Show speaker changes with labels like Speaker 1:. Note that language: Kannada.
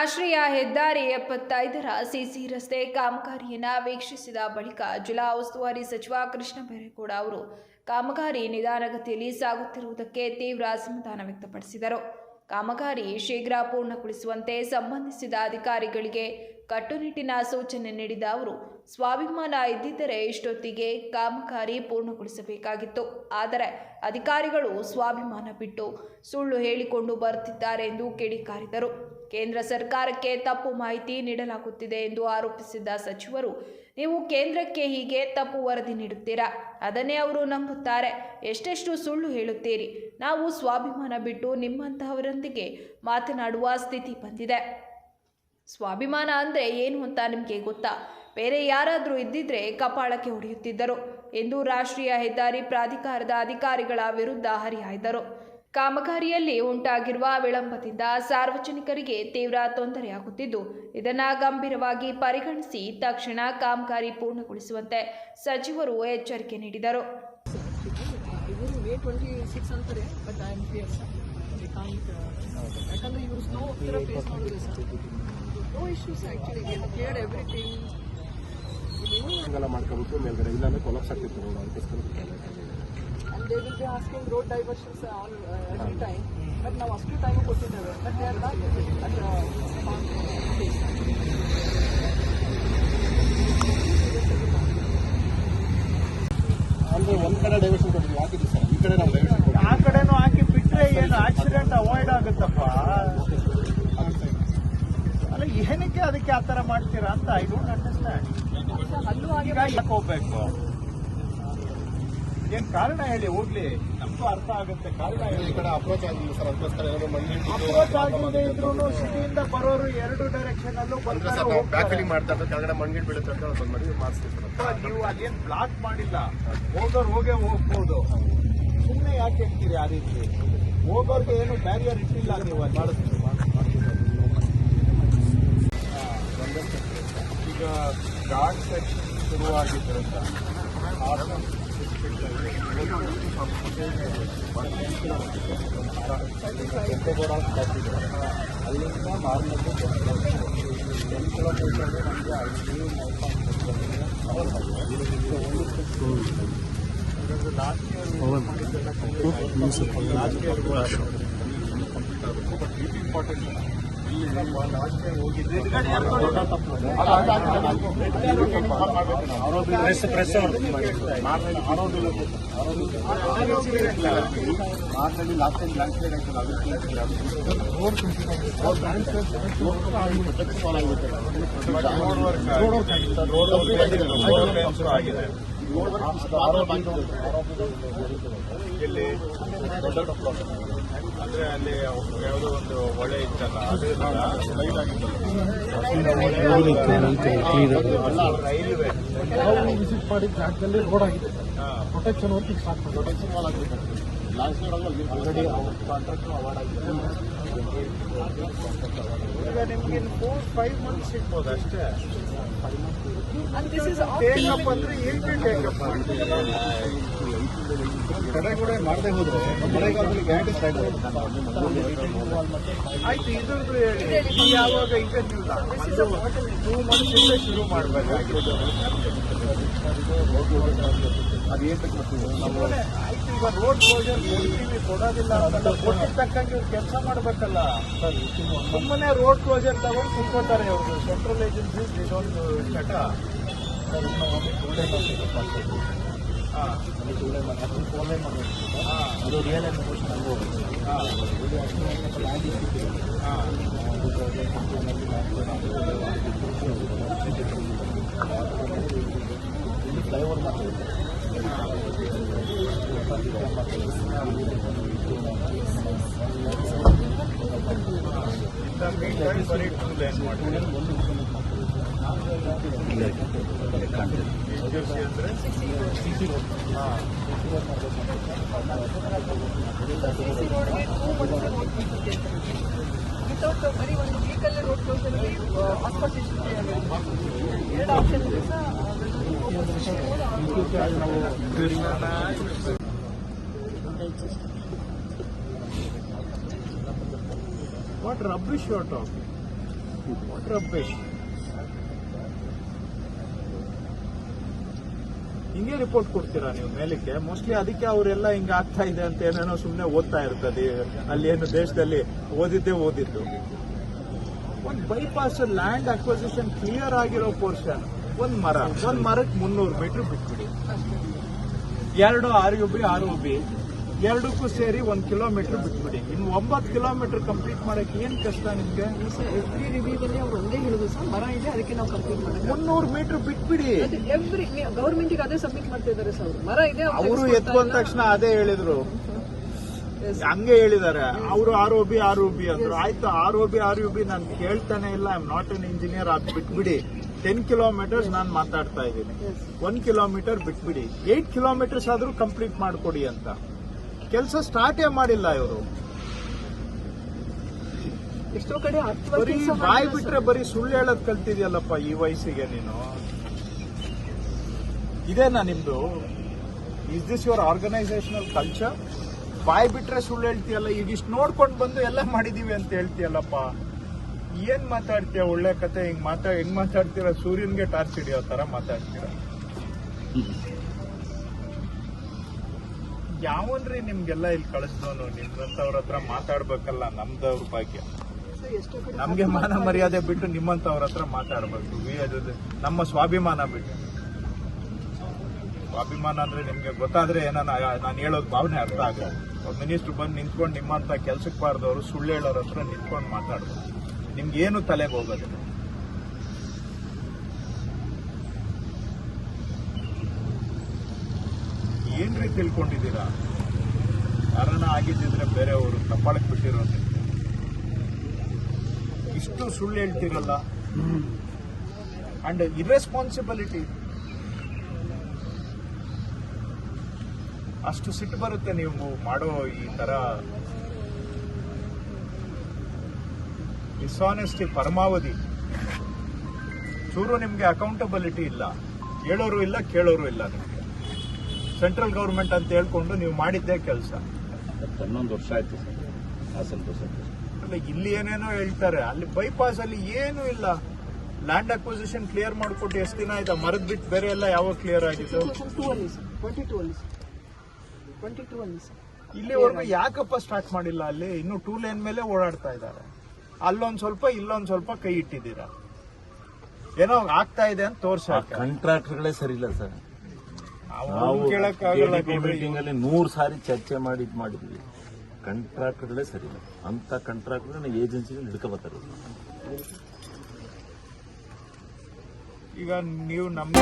Speaker 1: ರಾಷ್ಟ್ರೀಯ ಹೆದ್ದಾರಿ ಎಪ್ಪತ್ತೈದರ ಸಿಸಿ ರಸ್ತೆ ಕಾಮಗಾರಿಯನ್ನು ವೀಕ್ಷಿಸಿದ ಬಳಿಕ ಜಿಲ್ಲಾ ಉಸ್ತುವಾರಿ ಸಚಿವ ಕೃಷ್ಣ ಬೈರೇಗೌಡ ಅವರು ಕಾಮಗಾರಿ ನಿಧಾನಗತಿಯಲ್ಲಿ ಸಾಗುತ್ತಿರುವುದಕ್ಕೆ ತೀವ್ರ ಅಸಮಾಧಾನ ವ್ಯಕ್ತಪಡಿಸಿದರು. ಕಾಮಗಾರಿ ಶೀಘ್ರ ಪೂರ್ಣಗೊಳಿಸುವಂತೆ ಸಂಬಂಧಿಸಿದ ಅಧಿಕಾರಿಗಳಿಗೆ ಕಟ್ಟುನಿಟ್ಟಿನ ಸೂಚನೆ ನೀಡಿದ ಅವರು, ಸ್ವಾಭಿಮಾನ ಇದ್ದಿದ್ದರೆ ಇಷ್ಟೊತ್ತಿಗೆ ಕಾಮಗಾರಿ ಪೂರ್ಣಗೊಳಿಸಬೇಕಾಗಿತ್ತು. ಆದರೆ ಅಧಿಕಾರಿಗಳು ಸ್ವಾಭಿಮಾನ ಬಿಟ್ಟು ಸುಳ್ಳು ಹೇಳಿಕೊಂಡು ಬರುತ್ತಿದ್ದಾರೆ ಎಂದು ಕಿಡಿಕಾರಿದರು. ಕೇಂದ್ರ ಸರ್ಕಾರಕ್ಕೆ ತಪ್ಪು ಮಾಹಿತಿ ನೀಡಲಾಗುತ್ತಿದೆ ಎಂದು ಆರೋಪಿಸಿದ್ದ ಸಚಿವರು, ನೀವು ಕೇಂದ್ರಕ್ಕೆ ಹೀಗೆ ತಪ್ಪು ವರದಿ ನೀಡುತ್ತೀರಾ? ಅದನ್ನೇ ಅವರು ನಂಬುತ್ತಾರೆ. ಎಷ್ಟೆಷ್ಟು ಸುಳ್ಳು ಹೇಳುತ್ತೀರಿ? ನಾವು ಸ್ವಾಭಿಮಾನ ಬಿಟ್ಟು ನಿಮ್ಮಂತಹವರೊಂದಿಗೆ ಮಾತನಾಡುವ ಸ್ಥಿತಿ ಬಂದಿದೆ. ಸ್ವಾಭಿಮಾನ ಅಂದರೆ ಏನು ಅಂತ ನಿಮಗೆ ಗೊತ್ತಾ? ಬೇರೆ ಯಾರಾದರೂ ಇದ್ದಿದ್ರೆ ಕಪಾಳಕ್ಕೆ ಹೊಡೆಯುತ್ತಿದ್ದರು ಎಂದು ರಾಷ್ಟ್ರೀಯ ಹೆದ್ದಾರಿ ಪ್ರಾಧಿಕಾರದ ಅಧಿಕಾರಿಗಳ ವಿರುದ್ಧ ಹರಿಹಾಯ್ದರು. ಕಾಮಗಾರಿಯಲ್ಲಿ ಉಂಟಾಗಿರುವ ವಿಳಂಬದಿಂದ ಸಾರ್ವಜನಿಕರಿಗೆ ತೀವ್ರ ತೊಂದರೆಯಾಗುತ್ತಿದ್ದು, ಇದನ್ನು ಗಂಭೀರವಾಗಿ ಪರಿಗಣಿಸಿ ತಕ್ಷಣ ಕಾಮಗಾರಿ ಪೂರ್ಣಗೊಳಿಸುವಂತೆ ಸಚಿವರು ಎಚ್ಚರಿಕೆ ನೀಡಿದರು.
Speaker 2: ಯಾಕಂದ್ರೆ no issues actually clear everything
Speaker 3: ಹಂಗೆಲ್ಲ ಮಾಡ್ಕೋಬೇಕು ಮೇಲ್ಗಡೆ ಇಲ್ಲಾಂದ್ರೆ ಕೊಲಾಪ್ಸ್ ಆಗ್ತಿತ್ತು ರೋಡ್ ಅದಕ್ಕೋಸ್ಕರ
Speaker 2: and they will be asking road diversions all uh, ನಾವು ಅಷ್ಟು ಟೈಮ್ ಕೊಟ್ಟಿದ್ದೇವೆ but they are not at
Speaker 3: ಅಂದ್ರೆ ಒಂದ್ ಕಡೆ ಡೈವರ್ಷನ್ ಕೊಟ್ಟಿದ್ವಿ ಹಾಕಿದ್ವಿ ಸರ್? ಈ ಕಡೆ ನಾವು ಡೈವರ್ಷನ್
Speaker 4: ಆ ಕಡೆನೂ ಹಾಕಿ ಬಿಟ್ರೆ ಏನು ಆಕ್ಸಿಡೆಂಟ್ ಅವಾಯ್ಡ್ ಆಗುತ್ತಪ್ಪ? ಏನಕ್ಕೆ ಅದಕ್ಕೆ ಆ ತರ ಮಾಡ್ತೀರಾ ಅಂತ ಐ ಡೋಂಟ್ ಅಂಡರ್ಸ್ಟ್ಯಾಂಡ್ ಯಾಕೆ ಹೋಗ್ಬೇಕು? ಏನ್ ಕಾರಣ ಹೇಳಿ ಹೋಗ್ಲಿ. ನಮ್ಗೂ ಅರ್ಥ ಆಗುತ್ತೆ. ಕಾರಣ ಹೇಳಿ.
Speaker 3: ಕಡೆ ಅಪ್ರೋಚ್ ಆಗಿಲ್ಲ ಸರ್. ಅದಕ್ಕೋಸ್ಕರ ಏನಾದ್ರು ಮಂಡಿ
Speaker 4: ಅಪ್ರೋಚ್ ಆಗದೆ ಇದ್ರು ಸಿಟಿಯಿಂದ ಬರೋರು ಎರಡು ಡೈರೆಕ್ಷನ್ ಅಲ್ಲೂ ಬರ್ತಾರೆ
Speaker 3: ಸರ್ ನಾವು ಬ್ಯಾಕ್
Speaker 4: ಹೋಗ್ತಾರೆ.
Speaker 3: ಫಿಲ್ಲಿಂಗ್ ಮಾಡ್ತಾ ಇರ್ತಾರೆ ಕೆಳಗಡೆ ಮಣ್ಣಿಗೆ ಬೀಳುತ್ತೆ ಅಂತ ಒಂದು ಮಾಡಿ ಮಾಡಿಸ್ತೀವಿ ಸರ್.
Speaker 4: ನೀವು ಅದೇನ್ ಬ್ಲಾಕ್ ಮಾಡಿಲ್ಲ. ಹೋಗೋರು ಹೋಗೇ ಹೋಗ್ಬೋದು. ಸುಮ್ಮನೆ ಯಾಕೆ ಹೇಳ್ತೀರಿ ಆ ರೀತಿ? ಹೋಗೋರ್ಗೆ ಏನು ಬ್ಯಾರಿಯರ್ ಇಟ್ಟಿಲ್ಲ ನೀವು
Speaker 3: ಮಾಡಿಸ್ತೀವಿ
Speaker 4: ಘಾಟ್ ಸೆಕ್ಷನ್ ಶುರುವಾಗಿದ್ದರಿಂದ ಅಲ್ಲಿಂದ ನಾರ್ಮಲ್ ಟೆನ್ ಕಿಲೋಮೀಟರ್ ನಮಗೆ ಐದು last year last year important ಇಲ್ಲಿ ನಮ್ಮ ಲಾಸ್ಟ್ ಇಯರ್ ಹೋಗಿದ್ದೆ
Speaker 3: ಮಾರ್ನಲ್ಲಿ ಲಾಸ್ಟ್ ಟೈಮ್ ಲ್ಯಾಂಡ್ ಸ್ಲೈಡ್ ಆಯ್ತಲ್ಲ ಅದಕ್ಕೆ
Speaker 4: ಆಗಿದೆ ಇಲ್ಲಿ ಅಂದ್ರೆ ಅಲ್ಲಿ ಯಾವುದೋ ಒಂದು ಹೊಳೆ ಇತ್ತಲ್ಲ ಅದು ಲೈಟ್ ರೈಲ್ವೆ.
Speaker 3: ವಿಸಿಟ್ ಮಾಡಿದ ಜಾಗದಲ್ಲಿ ರೋಡ್ ಆಗಿದೆ. ಪ್ರೊಟೆಕ್ಷನ್ ವರ್ಕ್ ಪ್ರೊಟೆಕ್ಷನ್ ಅಲ್ಲಿ ಆಲ್ರೆಡಿ ಕಾಂಟ್ರಾಕ್ಟ್ ಅವಾರ್ಡ್ ಆಗಿದೆ
Speaker 4: ಈಗ ನಿಮ್ಗೆ ಫೋರ್ ಫೈವ್ ಮಂತ್ಸ್ ಸಿಗ್ಬೋದು ಅಷ್ಟೇ. ಟೇಕಪ್ ಅಂದ್ರೆ ಏಕೆ ಟೇಕಪ್
Speaker 3: ಕಡೆ ಕೂಡ ಮಾಡದೆ ಹೋದ್ರೆ ಮಳೆಗಾಲದಲ್ಲಿ ಗ್ಯಾರಂಟಿ
Speaker 4: ಆಯ್ತು ಇದ್ರದ್ದು ಹೇಳಿ ಯಾವಾಗ ಈಗ ನೀವು ಟೂ ಮಂತ್ಸ್ ಇಂದ ಶುರು ಮಾಡಬೇಕಾಗಿತ್ತು.
Speaker 3: ಅದು ಏನ್
Speaker 4: ಈಗ ರೋಡ್ ಕ್ಲೋಸರ್ ಕೊಡ್ತೀವಿ ಕೊಡೋದಿಲ್ಲ ಕೊಟ್ಟಿದ ಕೆಲಸ ಮಾಡಬೇಕಲ್ಲ ಸುಮ್ಮನೆ ರೋಡ್ ಕ್ಲೋಸರ್ ತಗೊಂಡು ಕುತ್ಕೋತಾರೆ ಇವರು ಸೆಂಟ್ರಲ್ ಏಜೆನ್ಸೀಸ್ ಇದೊಂದು ಚಟ
Speaker 3: ಅದು ರಿಯಲ್ ಎಮೋಷನ್
Speaker 4: ಹಾಂ
Speaker 3: ಫ್ಲೈಓವರ್ ಮಾಡ್ತೀವಿ
Speaker 4: ಇಂಥ ಮೀಟರ್ ಬರೀ ಟೂ ಲೈನ್ ಮಾಡಿ HFC ಅಂದ್ರೆ ಹಾಂ
Speaker 2: ವಿತೌಟ್ ಬರೀ ಒಂದು ವೀಕಲ್ ರೋಡ್ ಕ್ಲೋಸರ್ ಹಾಸ್ಪಿಟಲ್ ಎರಡು ಆಪ್ಷನ್ ಇದೆ sir
Speaker 4: What rubbish you are talking? Rubbish ಹಿಂಗೆ ರಿಪೋರ್ಟ್ ಕೊಡ್ತೀರಾ ನೀವು ಮೇಲಕ್ಕೆ? ಮೋಸ್ಟ್ಲಿ ಅದಕ್ಕೆ ಅವರೆಲ್ಲ ಹಿಂಗೆ ಆಗ್ತಾ ಇದೆ ಅಂತ ಏನೇನೋ ಸುಮ್ಮನೆ ಓದ್ತಾ ಇರ್ತದೆ. ಅಲ್ಲಿ ಏನು ದೇಶದಲ್ಲಿ ಓದಿದ್ದೇ ಓದಿದ್ದು. ಒಂದು ಬೈಪಾಸ್ ಲ್ಯಾಂಡ್ ಅಕ್ವಸಿಷನ್ ಕ್ಲಿಯರ್ ಆಗಿರೋ ಪೋರ್ಷನ್ ಒಂದ್ ಮರ ಒಂದ್ ಮರಕ್ಕೆ ಮುನ್ನೂರು ಮೀಟರ್ ಬಿಟ್ಬಿಡಿ. ಎರಡು R U B R U B ಎರಡಕ್ಕೂ ಸೇರಿ ಒಂದ್ ಕಿಲೋಮೀಟರ್ ಬಿಟ್ಬಿಡಿ. ಇನ್ನು ಒಂಬತ್ತು ಕಿಲೋಮೀಟರ್ ಕಂಪ್ಲೀಟ್ ಮಾಡಕ್ಕೆ ಏನ್ ಕಷ್ಟ ನಿಮ್ಗೆ?
Speaker 2: ಎವ್ರಿ ರಿವ್ಯೂದಲ್ಲಿ ಅವ್ರು ಒಂದೇ ಹೇಳುದು ಸರ್ ಮರ ಇದೆ ಅದಕ್ಕೆ ನಾವು ಕಂಪ್ಲೀಟ್ ಮಾಡಿ
Speaker 4: ಮುನ್ನೂರು ಮೀಟರ್ ಬಿಟ್ಬಿಡಿ.
Speaker 2: ಎವ್ರಿ ಗೌರ್ಮೆಂಟಿಗೆ ಅದೇ ಸಬ್ಮಿಟ್ ಮಾಡ್ತಾ ಇದ್ದಾರೆ ಸರ್ ಅವರು ಮರ ಇದೆ ಅವರು
Speaker 4: ಎತ್ಕೊಂಡ ತಕ್ಷಣ ಅದೇ ಹೇಳಿದ್ರು. ಹಂಗೆ ಹೇಳಿದ್ದಾರೆ. ಅವರು R O B R B ಅಂದ್ರು. ಆಯ್ತು R O B R U B ನಾನು ಕೇಳ್ತಾನೆ ಇಲ್ಲ I am not an engineer ಅದು ಬಿಟ್ಬಿಡಿ. ಟೆನ್ ಕಿಲೋಮೀಟರ್ಸ್ ನಾನು ಮಾತಾಡ್ತಾ ಇದ್ದೀನಿ. ಒನ್ ಕಿಲೋಮೀಟರ್ ಬಿಟ್ಬಿಡಿ. ಏಟ್ ಕಿಲೋಮೀಟರ್ಸ್ ಆದರೂ ಕಂಪ್ಲೀಟ್ ಮಾಡಿಕೊಡಿ ಅಂತ. ಕೆಲಸ ಸ್ಟಾರ್ಟೇ ಮಾಡಿಲ್ಲ ಇವರು.
Speaker 2: ಎಷ್ಟೋ ಕಡೆ
Speaker 4: ಬರೀ ಬಾಯಿ ಬಿಟ್ರೆ ಬರೀ ಸುಳ್ಳು ಹೇಳೋದ್ ಕಲ್ತಿದ್ಯಲ್ಲಪ್ಪ ಈ ವಯಸ್ಸಿಗೆ ನೀನು? ಇದೇನಾ ನಿಮ್ದು? Is this your organisational culture ಬಾಯ್ ಬಿಟ್ರೆ ಸುಳ್ಳು ಹೇಳ್ತೀಯಲ್ಲ ಈಗ ಇಷ್ಟು ನೋಡ್ಕೊಂಡು ಬಂದು ಎಲ್ಲ ಮಾಡಿದೀವಿ ಅಂತ ಹೇಳ್ತೀಯಲ್ಲಪ್ಪ. ಏನ್ ಮಾತಾಡ್ತೀಯ? ಒಳ್ಳೆ ಕತೆ, ಹಿಂಗ್ ಮಾತಾ, ಹೆಂಗ್ ಮಾತಾಡ್ತೀರ? ಸೂರ್ಯನ್ಗೆ ಟಾರ್ಚ್ ಹಿಡಿಯೋ ತರ ಮಾತಾಡ್ತೀರ? ಯಾವನ್ರಿ ನಿಮ್ಗೆಲ್ಲ ಇಲ್ಲಿ ಕಳಿಸ್ದವನು ನಿಮ್ದಂತವ್ರ ಹತ್ರ ಮಾತಾಡ್ಬೇಕಲ್ಲ, ನಮ್ದವ್ರ ಭಾಗ್ಯ. ನಮ್ಗೆ ಮಾನ ಮರ್ಯಾದೆ ಬಿಟ್ಟು ನಿಮ್ಮಂತವ್ರ ಹತ್ರ ಮಾತಾಡ್ಬೇಕು. ನಮ್ಮ ಸ್ವಾಭಿಮಾನ ಬಿಟ್ಟು. ಸ್ವಾಭಿಮಾನ ಅಂದ್ರೆ ನಿಮ್ಗೆ ಗೊತ್ತಾದ್ರೆ ಏನೋ ನಾನು ಹೇಳೋದ್ ಭಾವನೆ ಅರ್ಥ ಆಗಲ್ಲ ಮಿನಿಸ್ಟರ್ ಬಂದು ನಿಂತ್ಕೊಂಡು ನಿಮ್ಮಂತ ಕೆಲ್ಸಕ್ಕೆ ಬಾರ್ದವ್ರು, ಸುಳ್ಳು ಹೇಳೋರ ಹತ್ರ ನಿಂತ್ಕೊಂಡು ಮಾತಾಡ್ಬೇಕು. ನಿಮ್ಗೆ ಏನು ತಲೆಗೆ ಹೋಗೋದಿಲ್ಲ ಏನ್ರಿ ತಿಳ್ಕೊಂಡಿದ್ದೀರಾ? ಕಾರಣ ಆಗಿದ್ದಿದ್ರೆ ಬೇರೆಯವರು ತಪ್ಪಾಳಕ್ ಬಿಟ್ಟಿರೋ ಇಷ್ಟು ಸುಳ್ಳು ಹೇಳ್ತಿರಲ್ಲ. ಅಂಡ್ ಇರೆಸ್ಪಾನ್ಸಿಬಿಲಿಟಿ ಅಷ್ಟು ಸಿಟ್ಟು ಬರುತ್ತೆ ನೀವು ಮಾಡೋ ಈ ತರ ಡಿಸಾನೆಸ್ಟಿ ಪರಮಾವಧಿ. ಚೂರು ನಿಮಗೆ ಅಕೌಂಟಬಿಲಿಟಿ ಇಲ್ಲ. ಹೇಳೋರು ಇಲ್ಲ ಕೇಳೋರು ಇಲ್ಲ ನಿಮಗೆ. ಸೆಂಟ್ರಲ್ ಗೌರ್ಮೆಂಟ್ ಅಂತ ಹೇಳ್ಕೊಂಡು ನೀವು ಮಾಡಿದ್ದೇ ಕೆಲಸ.
Speaker 3: ಹನ್ನೊಂದು ವರ್ಷ ಆಯ್ತು
Speaker 4: ಅಲ್ಲ ಇಲ್ಲಿ ಏನೇನೋ ಹೇಳ್ತಾರೆ. ಅಲ್ಲಿ ಬೈಪಾಸ್ ಅಲ್ಲಿ ಏನೂ ಇಲ್ಲ. ಲ್ಯಾಂಡ್ ಅಕ್ವಿಸಿಷನ್ ಕ್ಲಿಯರ್ ಮಾಡಿಕೊಟ್ಟು ಎಷ್ಟು ದಿನ ಆಯ್ತಾ? ಮರದ್ ಬಿಟ್ಟು ಬೇರೆ ಎಲ್ಲ ಯಾವಾಗ ಕ್ಲಿಯರ್ ಆಗಿತ್ತು
Speaker 2: 2002 ಅಲ್ಲಿ ಸರ್. ಟ್ವೆಂಟಿ ಟೂ ಅಲ್ಲಿ ಟ್ವೆಂಟಿ ಟೂ ಅಲ್ಲಿ ಸರ್
Speaker 4: ಇಲ್ಲಿವರೆಗೂ ಯಾಕಪ್ಪ ಸ್ಟಾರ್ಟ್ ಮಾಡಿಲ್ಲ ಅಲ್ಲಿ? ಇನ್ನು ಟೂ ಲೈನ್ ಮೇಲೆ ಓಡಾಡ್ತಾ ಇದ್ದಾರೆ. ಅಲ್ಲೊಂದ್ ಸ್ವಲ್ಪ ಇಲ್ಲೊಂದ್ ಸ್ವಲ್ಪ ಕೈ ಇಟ್ಟಿದ್ದೀರಾ? ಏನೋ ಆಗ್ತಾ ಇದೆ ಅಂತ ತೋರ್ಸಾಕ
Speaker 3: ಕಾಂಟ್ರಾಕ್ಟರ್ಗಳೇ ಸರಿ ಇಲ್ಲ ಸರ್. ನಾವು
Speaker 4: ಕೇಳಕ್ಕಾಗಲ್ಲ
Speaker 3: ಮೀಟಿಂಗ್ ಅಲ್ಲಿ ನೂರ್ ಸಾರಿ ಚರ್ಚೆ ಮಾಡಿ ಇದು ಮಾಡಿದ್ವಿ. ಕಾಂಟ್ರಾಕ್ಟರ್ಗಳೇ ಸರಿ ಇಲ್ಲ. ಅಂತ ಕಾಂಟ್ರಾಕ್ಟರ್ ಏಜೆನ್ಸಿ ಹಿಡ್ಕೋಬತ್ತಾರ
Speaker 4: ಈಗ ನೀವು ನಮ್ಮ